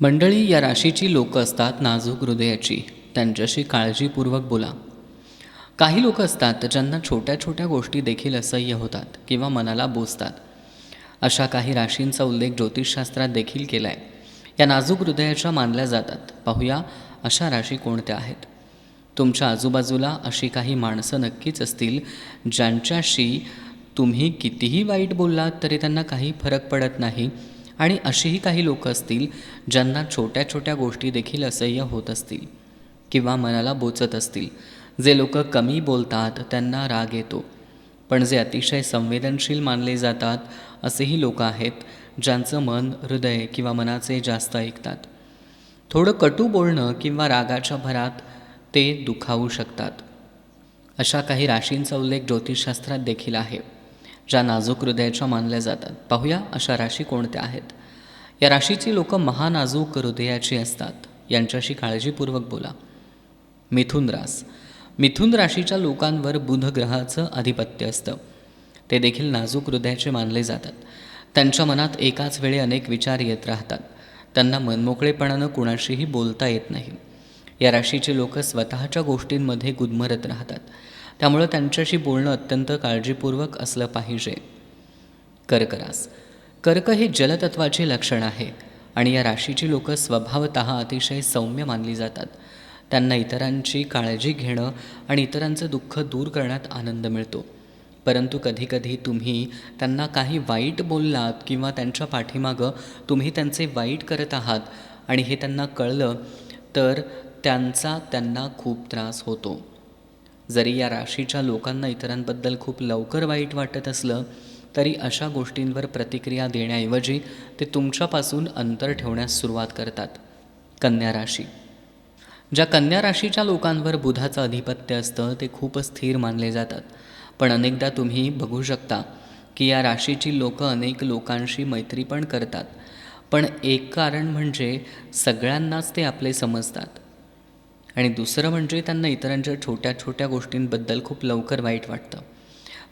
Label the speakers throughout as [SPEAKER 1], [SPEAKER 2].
[SPEAKER 1] मंडळी या राशीची लोक असतात नाजूक हृदयाची. त्यांच्याशी काळजीपूर्वक बोला. काही लोक असतात ज्यांना छोट्या छोट्या गोष्टी देखील असह्य होतात किंवा मनाला बोचतात. अशा काही राशींचा उल्लेख ज्योतिषशास्त्रात देखील केला आहे या नाजूक हृदयाच्या मानल्या जातात. पाहूया अशा राशी कोणत्या आहेत. तुमच्या आजूबाजूला अशी काही माणसं नक्कीच असतील ज्यांच्याशी तुम्ही कितीही वाईट बोललात तरी त्यांना काही फरक पडत नाही. आणि अशीही काही लोक असतील ज्यांना छोट्या छोट्या गोष्टी देखील असह्य होत असतील किंवा मनाला बोचत असतील. जे लोक कमी बोलतात त्यांना राग येतो. पण जे अतिशय संवेदनशील मानले जातात असेही लोक आहेत ज्यांचं मन हृदय किंवा मनाचे जास्त ऐकतात. थोडं कटू बोलणं किंवा रागाच्या भरात ते दुखावू शकतात. अशा काही राशींचा उल्लेख ज्योतिषशास्त्रात देखील आहे. ज्या नाजूक हृदयाच्या मानल्या जातात. पाहूया अशा राशी कोणत्या आहेत. या राशीची लोक महानाजूक हृदयाची असतात. यांच्याशी काळजीपूर्वक बोला. मिथुन रास. मिथुन राशीच्या लोकांवर बुध ग्रहाचं आधिपत्य असतं. ते देखील नाजूक हृदयाचे मानले जातात. त्यांच्या मनात एकाच वेळी अनेक विचार येत राहतात. त्यांना मनमोकळेपणानं कुणाशीही बोलता येत नाही. या राशीचे लोक स्वतःच्या गोष्टींमध्ये गुदमरत राहतात. त्यामुळं त्यांच्याशी बोलणं अत्यंत काळजीपूर्वक असलं पाहिजे. कर्करास. कर्क हे जलतत्वाचे लक्षण आहे आणि या राशीची लोकं स्वभावत अतिशय सौम्य मानली जातात. त्यांना इतरांची काळजी घेणं आणि इतरांचं दुःख दूर करण्यात आनंद मिळतो. परंतु कधीकधी तुम्ही त्यांना काही वाईट बोललात किंवा त्यांच्या पाठीमागं तुम्ही त्यांचे वाईट करत आहात आणि हे त्यांना कळलं तर त्यांचा त्यांना खूप त्रास होतो. जरी या राशीच्या लोकांना इतरांबद्दल खूप लवकर वाईट वाटत असलं तरी अशा गोष्टींवर प्रतिक्रिया देण्याऐवजी ते तुमच्यापासून अंतर ठेवण्यास सुरुवात करतात. कन्या राशी. ज्या कन्या राशीच्या लोकांवर बुधाचं आधिपत्य असतं ते खूपच स्थिर मानले जातात. पण अनेकदा तुम्ही बघू शकता की या राशीची लोकं अनेक लोकांशी मैत्री पण करतात. पण एक कारण म्हणजे सगळ्यांनाच ते आपले समजतात. आणि दुसरं म्हणजे त्यांना इतरांच्या छोट्या छोट्या गोष्टींबद्दल खूप लवकर वाईट वाटतं.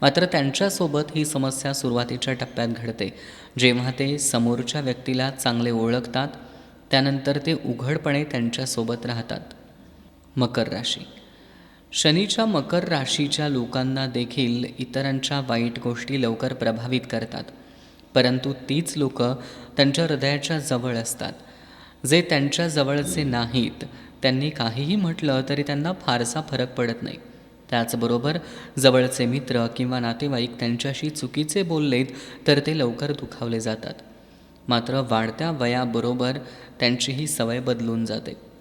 [SPEAKER 1] मात्र त्यांच्यासोबत ही समस्या सुरुवातीच्या टप्प्यात घडते. जेव्हा ते समोरच्या व्यक्तीला चांगले ओळखतात त्यानंतर ते उघडपणे त्यांच्यासोबत राहतात. मकर राशी. शनीच्या मकर राशीच्या लोकांना देखील इतरांच्या वाईट गोष्टी लवकर प्रभावित करतात. परंतु तीच लोक त्यांच्या हृदयाच्या जवळ असतात. जे त्यांच्या जवळचे नाहीत. त्यांनी काहीही म्हटलं तरी त्यांना फारसा फरक पडत नाही. त्याचबरोबर जवळचे मित्र किंवा नातेवाईक त्यांच्याशी चुकीचे बोललेत तर ते लवकर दुखावले जातात. मात्र वाढत्या वयाबरोबर त्यांची ही सवय बदलून जाते.